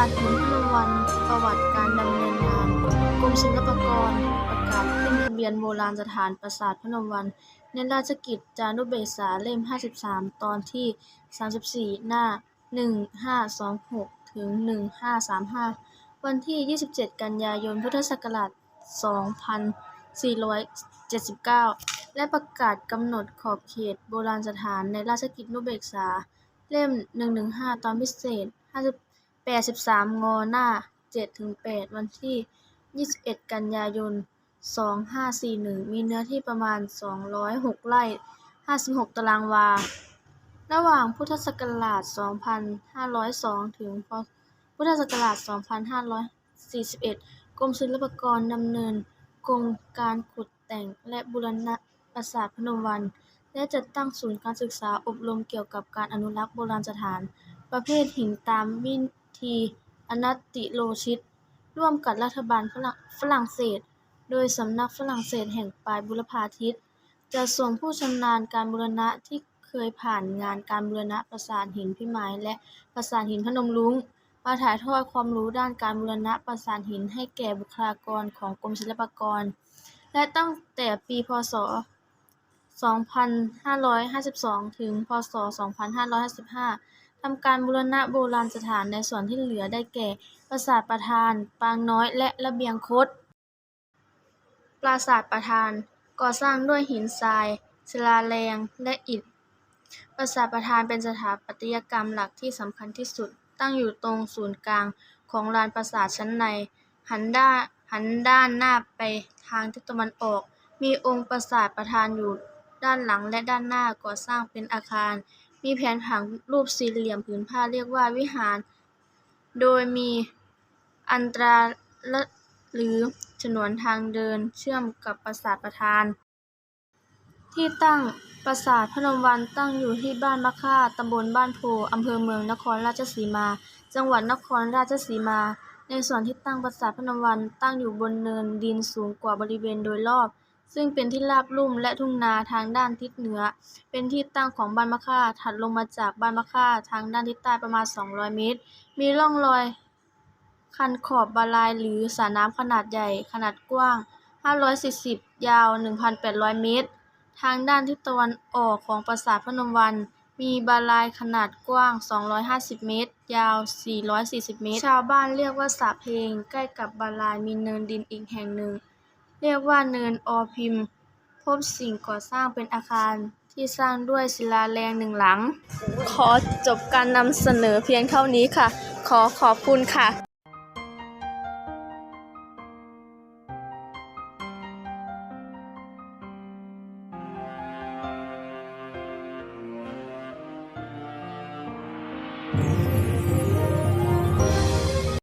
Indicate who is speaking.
Speaker 1: าทหินพนมวันประวัติการดำเนินงานกรมศิลปากรประกาศขึ้นทะเบียนโบราณสถานปราสาทพนมวัน ในราชกิจจานุเบกษาเล่ม 53 ตอนที่ 34 หน้า 1526 ถึง 1535 วันที่ 27 กันยายนพุทธศักราช 2479 และประกาศกำหนดขอบเขตโบราณสถานในราชกิจานุเบกษา เล่ม 115 ตอนพิเศษ 83งอหน้า7-8วันที่21กันยายน2541มีเนื้อที่ประมาณ206ไร่56ตารางวา ระหว่างพุทธศักราช2502ถึงพุทธศักราช2541กรมศิลปากรดำเนินโครงการขุดแต่งและบูรณะปราสาทพนมวันและจัดตั้งศูนย์การศึกษาอบรมเกี่ยวกับการอนุรักษ์โบราณสถาน ประเภทหินตามวิ ธีอนัตติโลชิต ร่วมกับรัฐบาลฝรั่งเศส โดยสำนักฝรั่งเศสแห่งปลายบุรพาทิศจะส่งผู้ชำนาญการบูรณะที่เคยผ่านงานการบูรณะปราสาทหินพิมายและปราสาทหินพนมรุ้งมาถ่ายทอดความรู้ด้านการบูรณะปราสาทหินให้แก่บุคลากรของกรมศิลปากร และตั้งแต่ปีพ.ศ.2552 ถึง พ.ศ.2555 ทำการบูรณะโบราณสถานในส่วนที่เหลือได้แก่ ปราสาทประธาน ปางน้อย และระเบียงคด ปราสาทประธาน ก่อสร้างด้วยหินทรายศิลาแรง และอิฐ ปราสาทประธานเป็นสถาปัตยกรรมหลักที่สำคัญที่สุด ตั้งอยู่ตรงศูนย์กลางของลานปราสาทชั้นใน หันด้านหน้าไปทางทิศตะวันออก มีองค์ปราสาทประธานอยู่ด้านหลังและด้านหน้าก่อสร้างเป็นอาคาร มีแผนผังรูปสี่เหลี่ยมผืนผ้าเรียกว่าวิหาร โดยมีอันตราหรือฉนวนทางเดินเชื่อมกับปราสาทประธาน ที่ตั้งปราสาทพนมวันตั้งอยู่ที่บ้านมะค่าตำบลบ้านโพอำเภอเมืองนครราชสีมา จังหวัดนครราชสีมา ในส่วนที่ตั้งปราสาทพนมวันตั้งอยู่บนเนินดินสูงกว่าบริเวณโดยรอบ ซึ่งเป็นที่ราบลุ่มและทุ่งนาทางด้านทิศเหนือ เป็นที่ตั้งของบ้านมะค่าถัดลงมาจากบ้านมะค่าทางด้านทิศใต้ประมาณ 200 เมตร มีร่องรอย คันขอบบาลายหรือสระน้ำขนาดใหญ่ขนาดกว้าง 540 ยาว 1,800 เมตร ทางด้านทิศตะวันออกของปราสาทพนมวันมีบาลายขนาดกว้าง 250 เมตร ยาว 440 เมตร ชาวบ้านเรียกว่าสระเพลง ใกล้กับบาลายมีเนินดินอีกแห่งหนึ่ง เรียกว่าเนินอพิม พบสิ่งก่อสร้างเป็นอาคารที่สร้างด้วยศิลาแรงหนึ่งหลัง ขอจบการนำเสนอเพียงเท่านี้ค่ะ ขอขอบคุณค่ะ